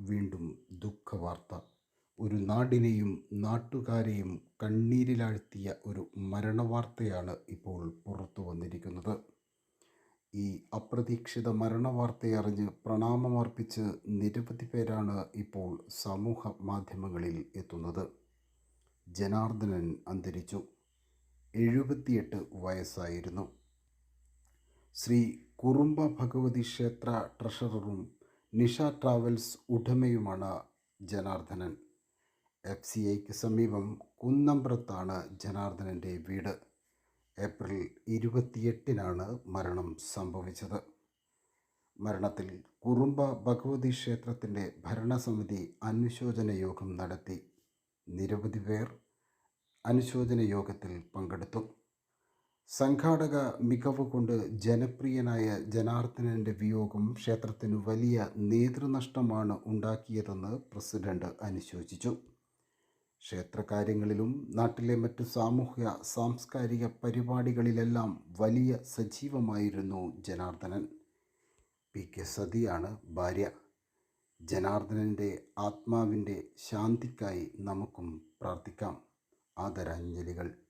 വീണ്ടും ദുഃഖവാർത്ത. ഒരു നാടിനെയും നാട്ടുകാരെയും കണ്ണീരിലാഴ്ത്തിയ ഒരു മരണവാർത്തയാണ് ഇപ്പോൾ പുറത്തു വന്നിരിക്കുന്നത്. ഈ അപ്രതീക്ഷിത മരണവാർത്തയറിഞ്ഞ് പ്രണാമമർപ്പിച്ച് നിരവധി പേരാണ് ഇപ്പോൾ സമൂഹ മാധ്യമങ്ങളിൽ എത്തുന്നത്. ജനാർദ്ദനൻ അന്തരിച്ചു. എഴുപത്തിയെട്ട് വയസ്സായിരുന്നു. ശ്രീ കുറുമ്പ ഭഗവതി ക്ഷേത്ര ട്രഷററും നിഷ ട്രാവൽസ് ഉടമയുമാണ് ജനാർദ്ദനൻ. എഫ് സി ഐക്ക് സമീപം കുന്നമ്പ്രത്താണ് ജനാർദ്ദനന്റെ വീട്. ഏപ്രിൽ ഇരുപത്തിയെട്ടിനാണ് മരണം സംഭവിച്ചത്. മരണത്തിൽ കുറുമ്പ ഭഗവതി ക്ഷേത്രത്തിന്റെ ഭരണസമിതി അനുശോചന യോഗം നടത്തി. നിരവധി പേർ അനുശോചന യോഗത്തിൽ പങ്കെടുത്തു. സംഘാടക മികവ് കൊണ്ട് ജനപ്രിയനായ ജനാർദ്ദനന്റെ വിയോഗം ക്ഷേത്രത്തിന് വലിയ നേതൃനഷ്ടമാണ് ഉണ്ടാക്കിയതെന്ന് പ്രസിഡന്റ് അനുശോചിച്ചു. ക്ഷേത്രകാര്യങ്ങളിലും നാട്ടിലെ മറ്റ് സാമൂഹ്യ സാംസ്കാരിക പരിപാടികളിലെല്ലാം വലിയ സജീവമായിരുന്നു ജനാർദ്ദനൻ. പി. കെ. സതിയാണ് ഭാര്യ. ജനാർദ്ദനന്റെ ആത്മാവിന്റെ ശാന്തിക്കായി നമുക്കും പ്രാർത്ഥിക്കാം. ആദരാഞ്ജലികൾ.